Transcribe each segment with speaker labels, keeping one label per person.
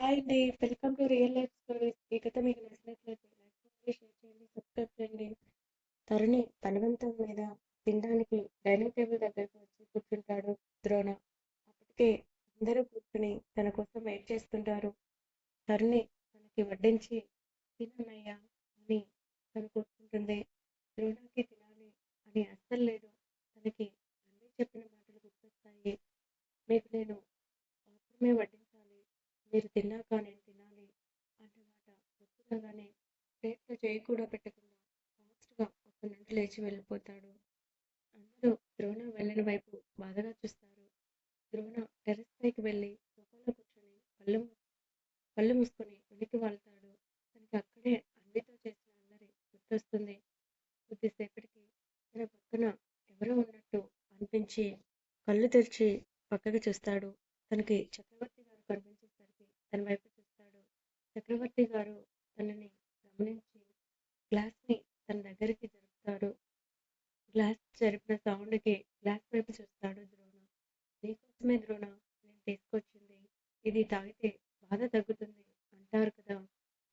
Speaker 1: Hi అండి. Welcome to real life stories. ఈ కథ మీకు నచ్చినట్లయితే లైక్ చేయండి, షేర్ చేయండి, సబ్స్క్రైబ్ చేయండి. తరుణి బలవంతం మీద తినడానికి డైనింగ్ టేబుల్ దగ్గరకు వచ్చి కూర్చుంటాడు ద్రోణ. అప్పటికే అందరూ కూర్చుని తన కోసం వెయిట్ చేస్తుంటారు. తరుణి తనకి వడ్డించి తినన్నయ్యా అని తను కూర్చుంటుంది. ద్రోణకి తినాలి అని అస్సలు లేదు. తనకి అన్నీ చెప్పిన మాటలు గుర్తొస్తాయి. మీకు నేను మాత్రమే వడ్డించి మీరు తిన్నాక నేను తినాలి అన్నమాట మాట గుర్తురాగానే ప్లేట్లో చేయి కూడా పెట్టకుండా ఫాస్ట్గా ఒక నుండి లేచి వెళ్ళిపోతాడు. అందరూ ద్రోణ వెళ్ళిన వైపు బాధగా చూస్తారు. ద్రోణ టెర్రస్ పైకి వెళ్ళి సోఫాలో కూర్చొని కళ్ళు కళ్ళు మూసుకొని ఉనికి వాళ్తాడు. తనకి అక్కడే అన్నితో చేసిన అల్లరి గుర్తొస్తుంది. కొద్దిసేపటికి తన పక్కన ఎవరో ఉన్నట్టు అనిపించి కళ్ళు తెరిచి పక్కకి చూస్తాడు. తనకి చక్క గారు కనిపించేసరికి తన వైపు చూస్తాడు. విద్యార్థి గారు తనని గమనించి గ్లాస్ని తన దగ్గరికి జరుపుతాడు గ్లాస్ జరిపిన సౌండ్కి గ్లాస్ వైపు చూస్తాడు ద్రోణ. నీకోసమే ద్రోణ నేను తీసుకొచ్చింది. ఇది తాగితే బాధ తగ్గుతుంది అంటారు కదా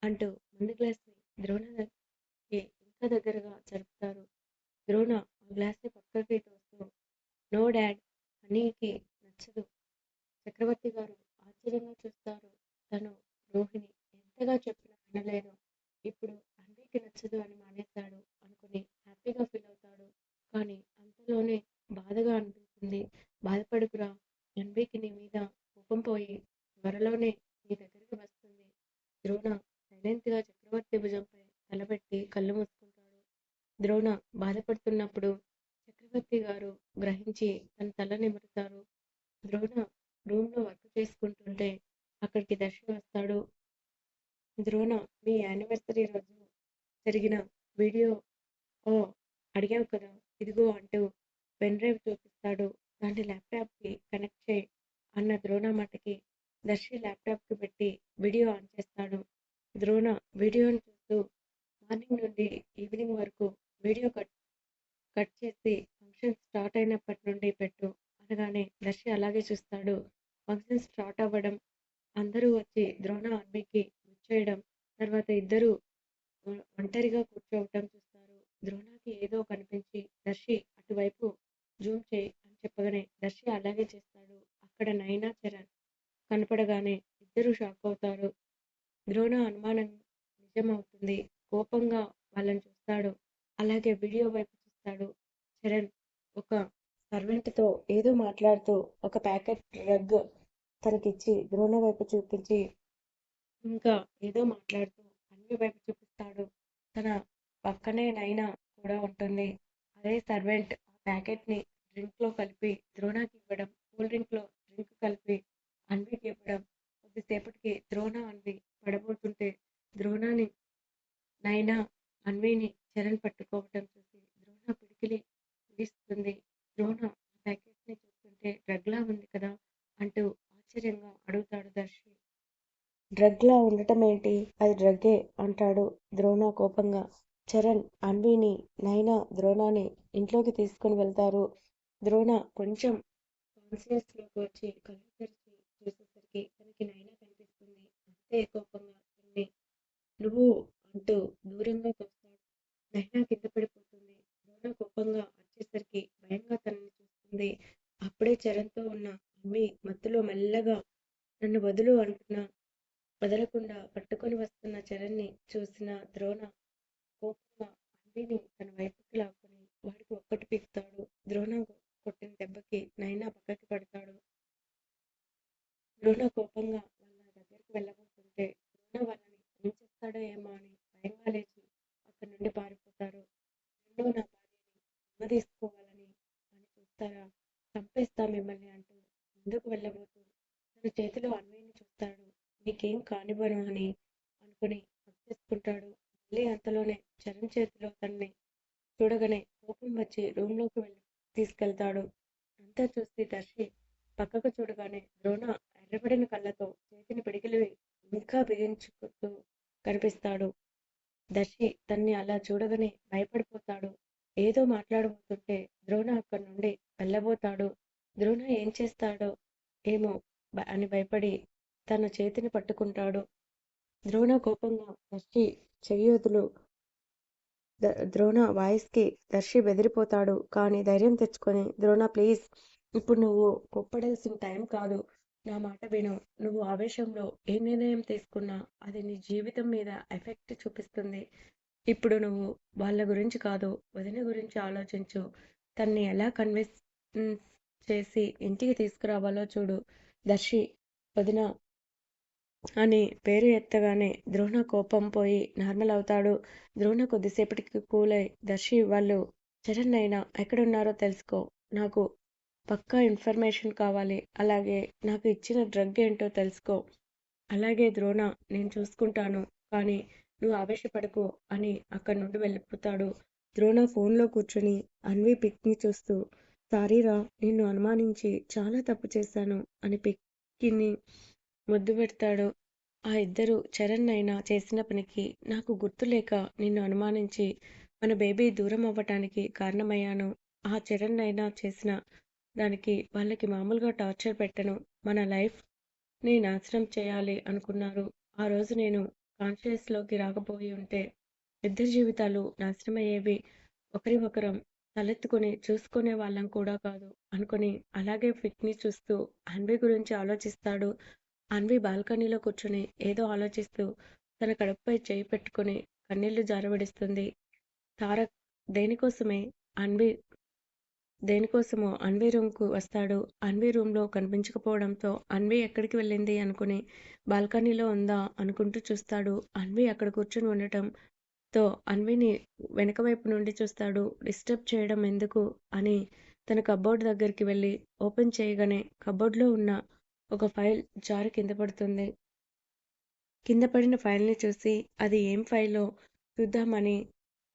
Speaker 1: అంటూ ముందు గ్లాస్ని ద్రోణ ఇంకా దగ్గరగా జరుపుతారు. ద్రోణ ఆ గ్లాస్ని పక్కకి తోస్తూ నో డాడ్ హనీకి నచ్చదు. చక్రవర్తి గారు ఆశ్చర్యంగా చూస్తారు. తను రోహిణి కొత్తగా చెప్పిన వినలేదు. ఇప్పుడు అన్వీకి నచ్చదు అని మానేస్తాడు అనుకుని హ్యాపీగా ఫీల్ అవుతాడు. కానీ అంతలోనే బాధగా అనిపిస్తుంది బాధపడుకురా అన్వీకి నీ మీద కోపం పోయి త్వరలోనే నీ దగ్గరికి వస్తుంది. ద్రోణ సైలెంట్గా చక్రవర్తి భుజంపై తలపెట్టి కళ్ళు మూసుకుంటాడు. ద్రోణ బాధపడుతున్నప్పుడు చక్రవర్తి గారు గ్రహించి తన తల నిమురుతారు. ద్రోణ రూమ్లో వర్క్ చేసుకుంటుంటే అక్కడికి దర్శనం వస్తాడు. ద్రోణ మీ యానివర్సరీ రోజు జరిగిన వీడియో ఓ అడిగావు కదా ఇదిగో అంటూ పెన్ డ్రైవ్ చూపిస్తాడు. దాన్ని ల్యాప్టాప్కి కనెక్ట్ చేయి అన్న ద్రోణ మాటకి దర్శి ల్యాప్టాప్కి పెట్టి వీడియో ఆన్ చేస్తాడు. ద్రోణ వీడియోని చూస్తూ మార్నింగ్ నుండి ఈవినింగ్ వరకు వీడియో కట్ కట్ చేసి ఫంక్షన్ స్టార్ట్ అయినప్పటి నుండి పెట్టు అనగానే దర్శి అలాగే చూస్తాడు. ఫంక్షన్ స్టార్ట్ అవ్వడం, అందరూ వచ్చి ద్రోణ ఆర్మీకి చేయడం, తర్వాత ఇద్దరు ఒంటరిగా కూర్చోవటం చూస్తారు. ద్రోణాకి ఏదో కనిపించి దర్శి అటువైపు జూమ్ చేయి అని చెప్పగానే దర్శి అలాగే చేస్తాడు. అక్కడ నైనా చరణ్ కనపడగానే ఇద్దరు షాక్ అవుతారు. ద్రోణ అనుమానం నిజమవుతుంది. కోపంగా వాళ్ళని చూస్తాడు. అలాగే వీడియో వైపు చూస్తాడు. చరణ్ ఒక సర్వెంట్తో ఏదో మాట్లాడుతూ ఒక ప్యాకెట్ రగ్ తనకిచ్చి ద్రోణ వైపు చూపించి ఇంకా ఏదో మాట్లాడుతూ అన్వి వైపు చూపిస్తాడు. తన పక్కనే నైనా కూడా ఉంటుంది. అదే సర్వెంట్ ఆ ప్యాకెట్ని డ్రింక్లో కలిపి ద్రోణకి ఇవ్వడం, కూల్ డ్రింక్లో డ్రింక్ కలిపి అన్వికి ఇవ్వడం. కొద్దిసేపటికి ద్రోణ అన్వి పడబోతుంటే ద్రోణాని నైనా అన్విని చరణ్ పట్టుకోవటం చూసి ద్రోణ పిడికిలి బిగిస్తుంది. ద్రోణ ఆ ప్యాకెట్ని చూస్తుంటే రగ్లా ఉంది కదా అంటూ ఆశ్చర్యంగా అడుగుతాడు దర్శి. డ్రగ్లా ఏంటి అది డ్రగ్గే అంటాడు ద్రోణ కోపంగా. చరణ్ అన్విని, నైనా ద్రోణాని ఇంట్లోకి తీసుకుని వెళ్తారు. ద్రోణ కొంచెం కాన్షియస్లోకి వచ్చి కళ్ళు తెరిచి చూసేసరికి తనకి నైనా కనిపిస్తుంది. అంతే కోపంగా ఉంది నువ్వు అంటూ దూరంగా వస్తాడు నైనా కింద పడిపోతుంది. ద్రోణ కోపంగా వచ్చేసరికి భయంగా తనని చూస్తుంది. అప్పుడే చరణ్తో ఉన్న అన్వి మత్తులో మెల్లగా నన్ను వదులు అంటున్నా కదలకుండా పట్టుకొని వస్తున్న చరణ్ని చూసిన ద్రోణ కోపంగా అన్విని తన వైపుకి లాక్కుని వాడికి ఒక్కటి పీకుతాడు. ద్రోణ కొట్టిన దెబ్బకి నైనా పక్కకి పడతాడు. ద్రోణ కోపంగా వాళ్ళ దగ్గరికి వెళ్ళబోతుంటే ద్రోణ వాళ్ళని ఏం చేస్తాడో ఏమో అని భయంగా లేచి అక్కడి నుండి పారిపోతారు. రెండో నా భార్యని నెమ్మదీసుకోవాలని అని చూస్తారా చంపేస్తా మిమ్మల్ని అంటూ ముందుకు వెళ్ళబోతూ తన చేతిలో అన్విని చూస్తాడు. నీకేం కానివ్వను అని అనుకుని చేసుకుంటాడు. మళ్ళీ అంతలోనే చరణ్ చేతిలో తన్ని చూడగానే కోపం వచ్చి రూంలోకి వెళ్ళి తీసుకెళ్తాడు. అంతా చూసి దర్శి పక్కకు చూడగానే ద్రోణ ఎర్రబడిన కళ్ళతో చేతిని పిడికిలి ఇంకా బిగించుకుంటూ కనిపిస్తాడు. దర్శి తన్ని అలా చూడగానే భయపడిపోతాడు. ఏదో మాట్లాడబోతుంటే ద్రోణ అక్కడి నుండి వెళ్ళబోతాడు. ద్రోణ ఏం చేస్తాడో ఏమో అని భయపడి తన చేతిని పట్టుకుంటాడు. ద్రోణ కోపంగా దర్శి చెయ్యొదులు ద్రోణ వాయిస్కి దర్శి బెదిరిపోతాడు. కానీ ధైర్యం తెచ్చుకొని ద్రోణ ప్లీజ్ ఇప్పుడు నువ్వు కొప్పడాల్సిన టైం కాదు. నా మాట విను. నువ్వు ఆవేశంలో ఏ నిర్ణయం తీసుకున్నా అది నీ జీవితం మీద ఎఫెక్ట్ చూపిస్తుంది. ఇప్పుడు నువ్వు వాళ్ళ గురించి కాదు వదిన గురించి ఆలోచించు. తన్ని ఎలా కన్విన్స్ చేసి ఇంటికి తీసుకురావాలో చూడు. దర్శి వదిన అని పేరు ఎత్తగానే ద్రోణ కోపం పోయి నార్మల్ అవుతాడు. ద్రోణ కొద్దిసేపటికి కూలై దర్శి వాళ్ళు చరణ్ అయినా ఎక్కడున్నారో తెలుసుకో. నాకు పక్కా ఇన్ఫర్మేషన్ కావాలి. అలాగే నాకు ఇచ్చిన డ్రగ్ ఏంటో తెలుసుకో. అలాగే ద్రోణ నేను చూసుకుంటాను. కానీ నువ్వు ఆవేశపడకు అని అక్కడి నుండి వెళ్ళిపోతాడు. ద్రోణ ఫోన్లో కూర్చొని అన్వి పిక్ని చూస్తూ సారీరా నిన్ను అనుమానించి చాలా తప్పు చేశాను అని పిక్కిని ముద్దు పెడతాడు. ఆ ఇద్దరు చరణ్ అయినా చేసిన పనికి నాకు గుర్తులేక నిన్ను అనుమానించి మన బేబీ దూరం అవ్వటానికి కారణమయ్యాను. ఆ చరణ్ అయినా చేసిన దానికి వాళ్ళకి మామూలుగా టార్చర్ పెట్టను. మన లైఫ్ని నాశనం చేయాలి అనుకున్నారు. ఆ రోజు నేను కాన్షియస్లోకి రాకపోయి ఉంటే ఇద్దరి జీవితాలు నాశనమయ్యేవి. ఒకరి ఒకరం తలెత్తుకొని చూసుకునే వాళ్ళం కూడా కాదు అనుకుని అలాగే ఫిట్ని చూస్తూ అన్వి గురించి ఆలోచిస్తాడు. అన్వి బాల్కనీలో కూర్చుని ఏదో ఆలోచిస్తూ తన కడుపుపై చేయి పెట్టుకుని కన్నీళ్ళు జారబడిస్తుంది తారక్ దేనికోసమే అన్వి దేనికోసమో అన్వి రూమ్కు వస్తాడు. అన్వి రూమ్లో కనిపించకపోవడంతో అన్వి ఎక్కడికి వెళ్ళింది అనుకుని బాల్కనీలో ఉందా అనుకుంటూ చూస్తాడు. అన్వి అక్కడ కూర్చుని ఉండటంతో అన్విని వెనక వైపు నుండి చూస్తాడు. డిస్టర్బ్ చేయడం ఎందుకు అని తన కబోర్డ్ దగ్గరికి వెళ్ళి ఓపెన్ చేయగానే కబోర్డ్లో ఉన్న ఒక ఫైల్ జారు కింద పడుతుంది. కింద పడిన ఫైల్ని చూసి అది ఏం ఫైలో? చూద్దామని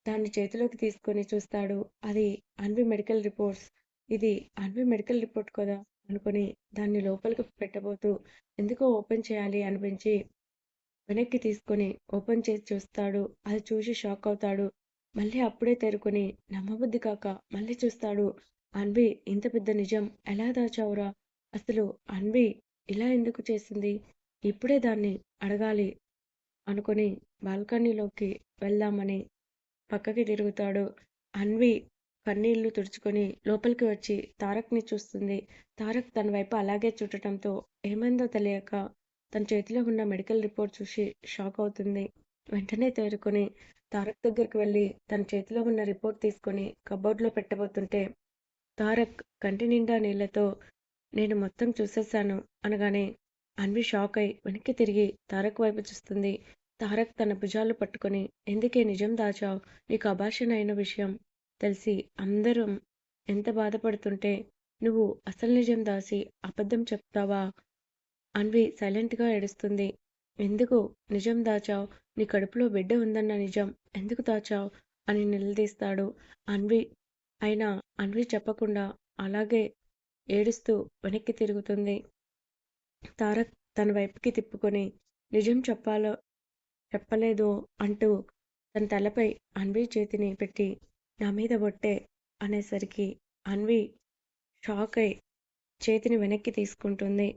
Speaker 1: దాన్ని చేతిలోకి తీసుకొని చూస్తాడు. అది అన్వి మెడికల్ రిపోర్ట్స్. ఇది అన్వి మెడికల్ రిపోర్ట్ కదా? అనుకుని దాన్ని లోపలికి పెట్టబోతూ ఎందుకో ఓపెన్ చేయాలి అనిపించి వెనక్కి తీసుకొని ఓపెన్ చేసి చూస్తాడు. అది చూసి షాక్ అవుతాడు. మళ్ళీ అప్పుడే తెరుకొని నమ్మబుద్ధి కాక మళ్ళీ చూస్తాడు. అన్వి ఇంత పెద్ద నిజం ఎలా దాచావురా? అసలు అన్వి ఇలా ఎందుకు చేసింది? ఇప్పుడే దాన్ని అడగాలి అనుకుని బాల్కనీలోకి వెళ్దామని పక్కకి తిరుగుతాడు. అన్వి కన్నీళ్ళు తుడుచుకొని లోపలికి వచ్చి తారక్ని చూస్తుంది. తారక్ తన వైపు అలాగే చూడటంతో ఏమైందో తెలియక తన చేతిలో ఉన్న మెడికల్ రిపోర్ట్ చూసి షాక్ అవుతుంది. వెంటనే తేరుకొని తారక్ దగ్గరికి వెళ్ళి తన చేతిలో ఉన్న రిపోర్ట్ తీసుకొని కబోర్డ్లో పెట్టబోతుంటే తారక్ కంటి నిండా నీళ్ళతో నేను మొత్తం చూసేశాను. అనగానే అన్వి షాక్ అయి వెనక్కి తిరిగి తారక్ వైపు చూస్తుంది. తారక్ తన భుజాలు పట్టుకొని ఎందుకే నిజం దాచావు? నీకు అభాషణ అయిన విషయం తెలిసి అందరం ఎంత బాధపడుతుంటే నువ్వు అసలు నిజం దాసి అబద్ధం చెప్తావా? అన్వి సైలెంట్గా ఏడుస్తుంది. ఎందుకు నిజం దాచావు? నీ కడుపులో బిడ్డ ఉందన్న నిజం ఎందుకు దాచావు? అని నిలదీస్తాడు అన్వి. అయినా అన్వి చెప్పకుండా అలాగే ఏడుస్తూ వెనక్కి తిరుగుతుంది. తారక్ తన వైపుకి తిప్పుకొని నిజం చెప్పాలో చెప్పలేదో అంటూ తన తలపై అన్వి చేతిని పెట్టి నా మీద బొట్టే అనేసరికి అన్వి షాక్ అయి చేతిని వెనక్కి తీసుకుంటుంది.